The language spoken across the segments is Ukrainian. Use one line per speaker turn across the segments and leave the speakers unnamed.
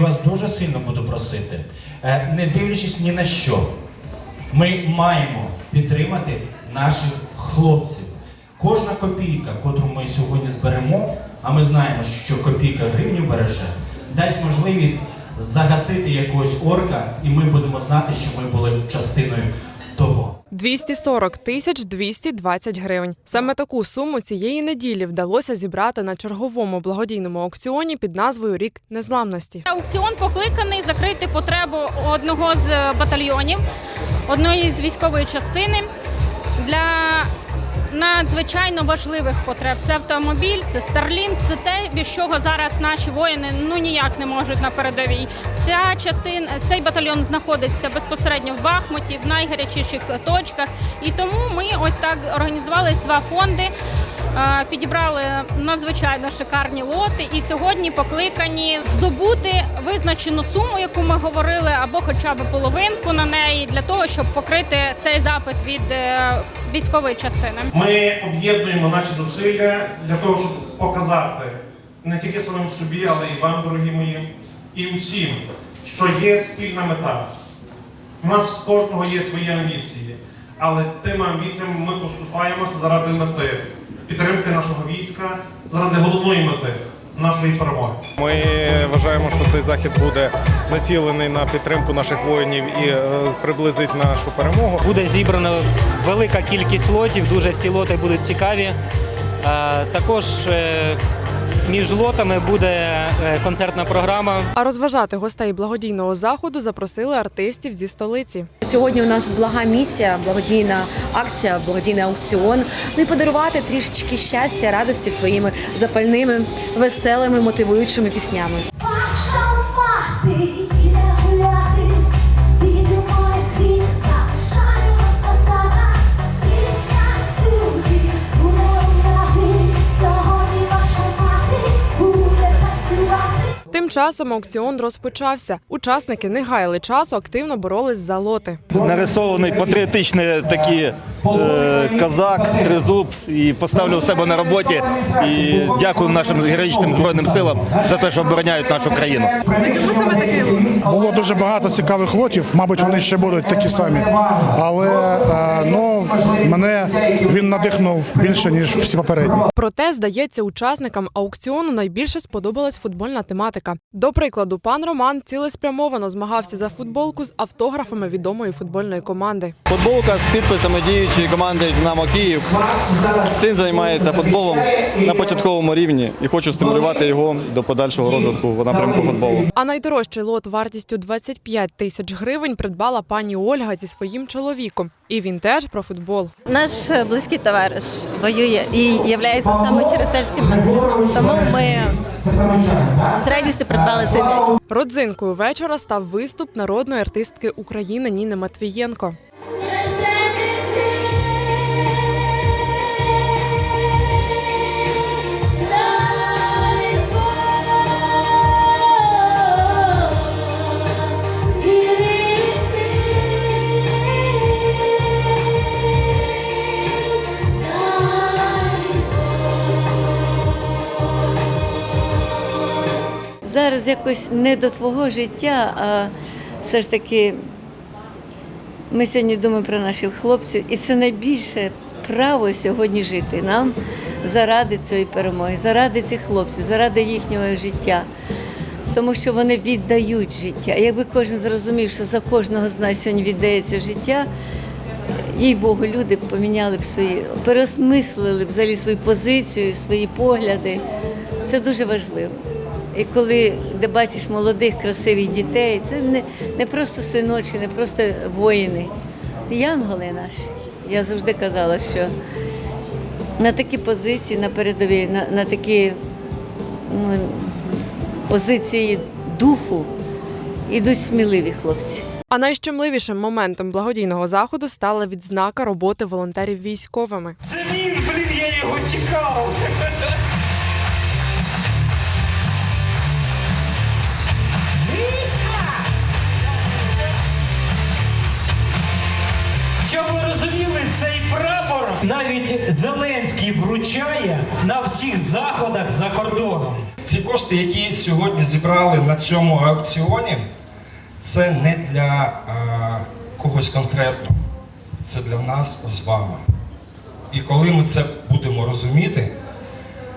вас дуже сильно буду просити, е, не дивлячись ні на що, ми маємо підтримати наших хлопців. Кожна копійка, котру ми сьогодні зберемо, а ми знаємо, що копійка гривню береже, дасть можливість загасити якогось орка, і ми будемо знати, що ми були частиною того.
240 тисяч 220 гривень. Саме таку суму цієї неділі вдалося зібрати на черговому благодійному аукціоні під назвою Рік незламності.
Аукціон покликаний закрити потребу одного з батальйонів, одної з військової частини для надзвичайно важливих потреб. Це автомобіль, це Starlink, це те, без чого зараз наші воїни ну ніяк не можуть на передовій. Ця частина, цей батальйон знаходиться безпосередньо в Бахмуті, в найгарячіших точках. І тому ми ось так організували два фонди. Е, Підібрали надзвичайно шикарні лоти, і сьогодні покликані здобути визначену суму, яку ми говорили, або хоча б половинку на неї, для того, щоб покрити цей запит від е, військової частини.
Ми об'єднуємо наші зусилля для того, щоб показати не тільки самим собі, але і вам, дорогі мої, і усім, що є спільна мета. У нас в кожного є свої амбіції, але тими амбіціями ми поступаємося заради мети підтримки нашого війська, заради головної мети нашої перемоги.
Ми вважаємо, що цей захід буде націлений на підтримку наших воїнів і е, приблизить нашу перемогу.
Буде зібрана велика кількість лотів, дуже всі лоти будуть цікаві. Е, Також е, між лотами буде е, концертна програма.
А розважати гостей благодійного заходу запросили артистів зі столиці.
Сьогодні у нас блага місія, благодійна акція, благодійний аукціон. Ну і подарувати трішечки щастя, радості своїми запальними, веселими, мотивуючими піснями.
Тим часом аукціон розпочався. Учасники не гаяли часу, активно боролись за лоти.
нарисований патріотичний такий е, козак, тризуб і поставлю у себе на роботі. І дякую нашим героїчним збройним силам за те, що обороняють нашу країну.
Було дуже багато цікавих лотів, мабуть, вони ще будуть такі самі. Але е, ну, мене він надихнув більше, ніж всі попередні.
Проте, здається, учасникам аукціону найбільше сподобалась футбольна тематика. До прикладу, пан Роман цілеспрямовано змагався за футболку з автографами відомої футбольної команди.
Футболка з підписами діючої команди Динамо Київ. Син займається футболом на початковому рівні і хочу стимулювати його до подальшого розвитку в напрямку футболу.
А найдорожчий лот вартістю 25 тисяч гривень придбала пані Ольга зі своїм чоловіком. І він теж про футбол.
Наш близький товариш воює і є саме чересельським Максимом. Тому ми з радістю придбали цей м'яч.
Родзинкою вечора став виступ народної артистки України Ніни Матвієнко.
Зараз якось не до твого життя, а все ж таки ми сьогодні думаємо про наших хлопців, і це найбільше право сьогодні жити нам заради цієї перемоги, заради цих хлопців, заради їхнього життя. Тому що вони віддають життя. Якби кожен зрозумів, що за кожного з нас сьогодні віддається життя, їй Богу, люди поміняли б свої, переосмислили б взагалі свою позицію, свої погляди. Це дуже важливо. І коли де бачиш молодих, красивих дітей, це не, не просто синочки, не просто воїни, янголи наші. Я завжди казала, що на такі позиції на передовій, на, на такі ну, позиції духу ідуть сміливі хлопці.
А найщемливішим моментом благодійного заходу стала відзнака роботи волонтерів військовими.
Це він, блін, я його чекав.
Цей прапор навіть Зеленський вручає на всіх заходах за кордоном.
ці кошти, які сьогодні зібрали на цьому аукціоні, це не для е, когось конкретно, це для нас з вами. І коли ми це будемо розуміти,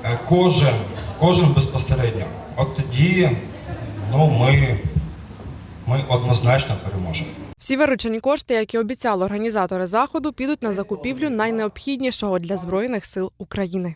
е, кожен, кожен безпосередньо, от тоді ну, ми, ми однозначно переможемо.
Всі виручені кошти, які обіцяли організатори заходу, підуть на закупівлю найнеобхіднішого для збройних сил України.